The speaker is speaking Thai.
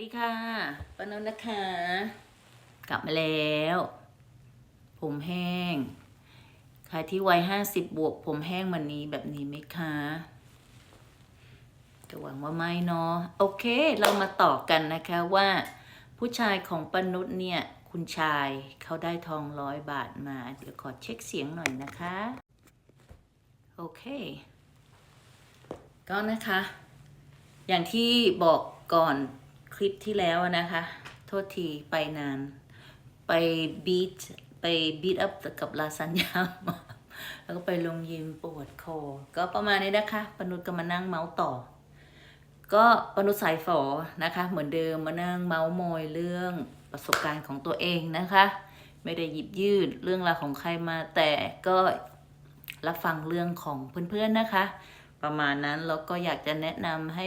ดีค่ะป้านนท์นะคะ กลับมาแล้ว ผมแห้ง ใครที่วัยห้าสิบบวก ผมแห้งมันนี้แบบนี้ไหมคะก็หวังว่าไม่เนาะโอเค เรามาต่อกันนะคะว่า ผู้ชายของปนุษย์เนี่ย คุณชายเขาได้ทองร้อยบาทมา เดี๋ยวขอเช็คเสียงหน่อยนะคะ โอเค ก็นะคะ อย่างที่บอกก่อน ลิปที่แล้วนะคะ โทษทีไปนาน ไปบีทไปบีทอัพกับลาซานญามาแล้วก็ไปลงยิมปวดคอ ก็ประมาณนี้นะคะ ปนุษย์ก็มานั่งเมาส์ต่อ ก็ปนุษย์สายฝอนะคะ เหมือนเดิมมานั่งเมาส์มอยเรื่องประสบการณ์ของตัวเองนะคะ ไม่ได้หยิบยืดเรื่องราวของใครมา แต่ก็รับฟังเรื่องของเพื่อนๆนะคะ ประมาณนั้นแล้วก็อยากจะแนะนำให้